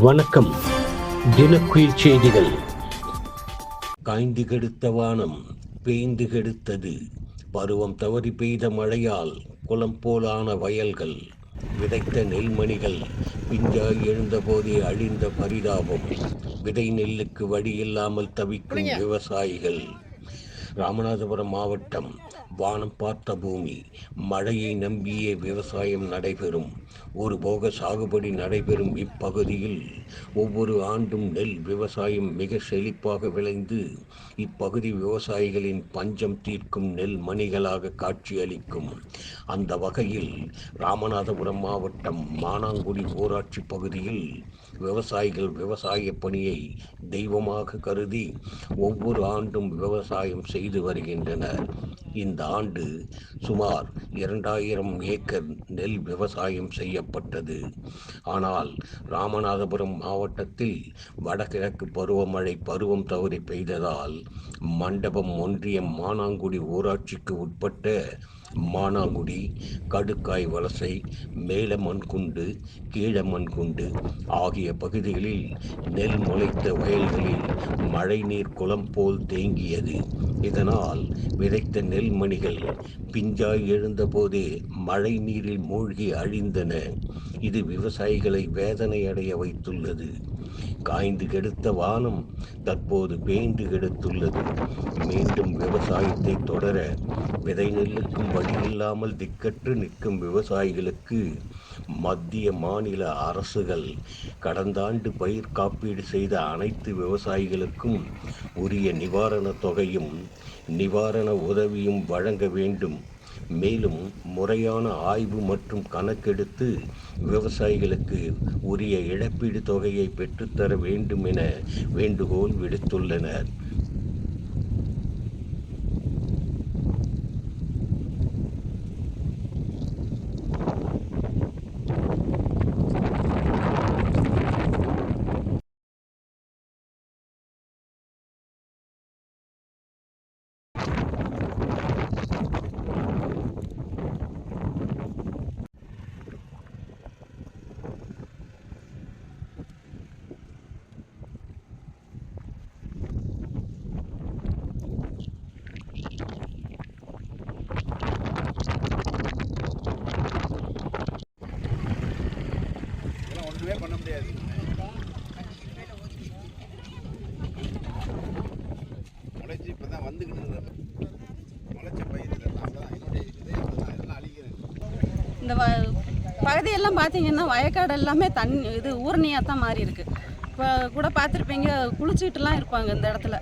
வணக்கம். தினக்குயில் செய்திகள். காய்ந்து கெடுத்த வானம் பேய்ந்து கெடுத்தது. பருவம் தவறி பெய்த மழையால் குளம் போலான வயல்கள். விதைத்த நெல்மணிகள் பிஞ்சாய் எழுந்தபோதே அழிந்த பரிதாபம். விதை நெல்லுக்கு வழி இல்லாமல் தவிக்கும் விவசாயிகள். ராமநாதபுரம் மாவட்டம் வானம் பார்த்த பூமி மழையை நம்பியே விவசாயம் நடைபெறும். ஒரு போக சாகுபடி நடைபெறும் இப்பகுதியில் ஒவ்வொரு ஆண்டும் நெல் விவசாயம் மிக செழிப்பாக விளைந்து இப்பகுதி விவசாயிகளின் பஞ்சம் தீர்க்கும் நெல் மணிகளாக காட்சியளிக்கும் அந்த வகையில் ராமநாதபுரம் மாவட்டம் மானாங்குடி ஊராட்சி பகுதியில் விவசாயிகள் விவசாய பணியை தெய்வமாக கருதி ஒவ்வொரு ஆண்டும் விவசாயம் செய்து வருகின்றனர். இந்த ஆண்டு சுமார் இரண்டாயிரம் ஏக்கர் நெல் விவசாயம் செய்யப்பட்டது. ஆனால் ராமநாதபுரம் மாவட்டத்தில் வடகிழக்கு பருவமழை பருவம் தவறி பெய்ததால் மண்டபம் ஒன்றியம் மானாங்குடி ஊராட்சிக்கு உட்பட்ட மானாங்குடி கடுக்காய் வலசை மேல மண்குண்டு கீழ மண்குண்டு ஆகிய பகுதிகளில் நெல் முளைத்த வயல்களில் மழைநீர் குளம் போல் தேங்கியது. இதனால் விதைத்த நெல் மணிகள். பிஞ்சாய் எழுந்தபோதே மழை நீரில் மூழ்கி அழிந்தன. இது விவசாயிகளை வேதனை அடைய வைத்துள்ளது. காய்ந்து கெடுத்த வானம் தற்போது பேய்ந்து கெடுத்துள்ளது. மீண்டும் விவசாயத்தை தொடர விதை நெல்லுக்கும் வழியில்லாமல் திக்கற்று நிற்கும் விவசாயிகளுக்கு மத்திய மாநில அரசுகள் கடந்த ஆண்டு பயிர் காப்பீடு செய்த அனைத்து விவசாயிகளுக்கும் உரிய நிவாரணத் தொகையும் நிவாரண உதவியும் வழங்க வேண்டும். மேலும் முறையான ஆய்வு மற்றும் கணக்கெடுத்து விவசாயிகளுக்கு உரிய இழப்பீடு தொகையை பெற்றுத்தர வேண்டும் என வேண்டுகோள் விடுத்துள்ளனர் இதெல்லாம் ஒன்றுமே பண்ண முடியாது. முளைச்சி இப்போ தான் வந்துக்கிட்டு முளைச்ச பயிர் இதெல்லாம் என்னுடைய இதே இதெல்லாம் அழிக்கிறேன். இந்த வ பகுதியெல்லாம் பார்த்தீங்கன்னா வயக்காடு எல்லாமே தண்ணி இது ஊரணியாக தான் மாறி இருக்கு. இப்போ கூட பார்த்துருப்பீங்க குளிச்சுட்டுலாம் இருப்பாங்க இந்த இடத்துல.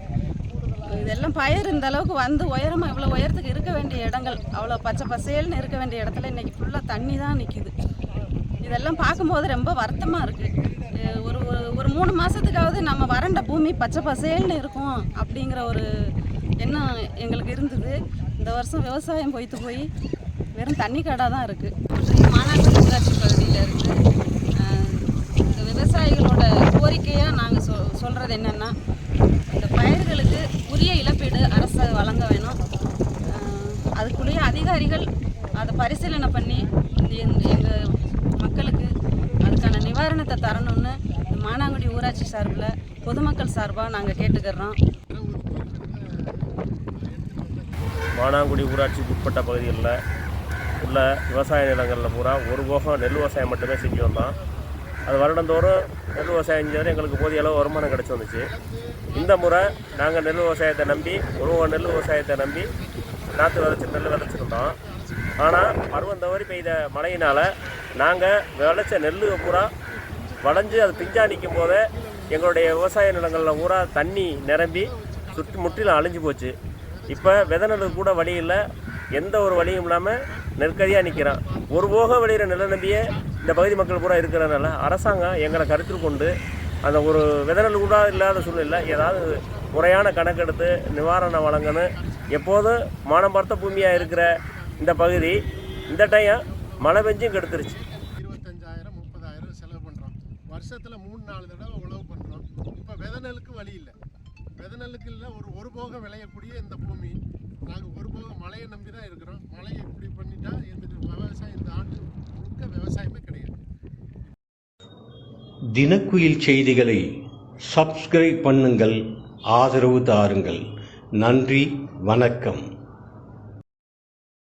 இதெல்லாம் பயிர் இந்த அளவுக்கு வந்து உயரமாக இவ்வளோ உயரத்துக்கு இருக்க வேண்டிய இடங்கள் அவ்வளோ பச்சை பசேல்னு இருக்க வேண்டிய இடத்துல இன்றைக்கி ஃபுல்லாக தண்ணி தான் நிற்கிது இதெல்லாம் பார்க்கும்போது ரொம்ப வருத்தமாக இருக்குது ஒரு ஒரு ஒரு மூணு மாதத்துக்காவது நம்ம வறண்ட பூமி பச்சை பசேல்னு இருக்கும் அப்படிங்கிற ஒரு எண்ணம் எங்களுக்கு இருந்தது. இந்த வருஷம் விவசாயம் பொய்த்து போய் வெறும் தண்ணி கடை தான் இருக்குது மாநாட்டு ஊராட்சி பகுதியில் இருக்குது இந்த விவசாயிகளோட கோரிக்கையாக நாங்கள் சொ சொல்கிறது என்னென்னா இந்த பயிர்களுக்கு உரிய இழப்பீடு அரசு வழங்க வேணும். அதுக்குள்ளேயே அதிகாரிகள் அதை பரிசீலனை பண்ணி எங்கள் இடத்த தரணும்னு மானாங்குடி ஊராட்சி சார்பில் பொதுமக்கள் சார்பாக நாங்கள் கேட்டுக்கிறோம். மானாங்குடி ஊராட்சிக்கு உட்பட்ட பகுதிகளில் உள்ள விவசாய நிலங்களில் பூரா ஒரு போகம் நெல் விவசாயம் மட்டுமே செஞ்சு வந்தோம். அது வருடந்தோறும் நெல் விவசாயம் செஞ்சது எங்களுக்கு போதிய அளவு வருமானம் கிடச்சி வந்துச்சு. இந்த முறை நாங்கள் நெல் விவசாயத்தை நம்பி ஒரு நெல் விவசாயத்தை நம்பி நாற்று விதைச்சி நெல் விதைச்சிருந்தோம். ஆனால் பருவம் தவறி பெய்த மழையினால் நாங்கள் விளைச்ச நெல் பூரா வளைஞ்சு அது பிஞ்சா நிற்கும் போதே எங்களுடைய விவசாய நிலங்களில் பூரா தண்ணி நிரம்பி சுற்றி முற்றிலும் அழிஞ்சு போச்சு. இப்போ விதை கூட வழி இல்லை. எந்த ஒரு வழியும் இல்லாமல் நெருக்கடியாக நிற்கிறான் ஒரு போக விளையிற நில நம்பியே இந்த பகுதி மக்கள் பூரா இருக்கிறதுனால அரசாங்கம் எங்களை கருத்தில் கொண்டு அந்த ஒரு விதை கூட இல்லாத சூழ்நிலை ஏதாவது முறையான கணக்கெடுத்து நிவாரணம் வழங்கணும். எப்போதும் மானம் பார்த்த பூமியாக இருக்கிற இந்த பகுதி இந்த டைம் மழை பெஞ்சும் கெடுத்துருச்சு. வருஷத்தில் மூணு நாலு தடவை உழவு பண்ணுறோம் இப்போ விதை நெல்லுக்கு வழி இல்லை. விதை நெல்லுக்கு இல்லை ஒரு ஒரு போக விளையக்கூடிய இந்த பூமி. நாங்கள் ஒரு போக மழையை நம்பி தான் இருக்கிறோம். மழையை இப்படி பண்ணிட்டா எங்களுக்கு விவசாயம் இந்த ஆண்டு முழுக்க விவசாயமே கிடையாது. தினக்குயில் செய்திகளை சப்ஸ்கிரைப் பண்ணுங்கள் ஆதரவு தாருங்கள். நன்றி வணக்கம்.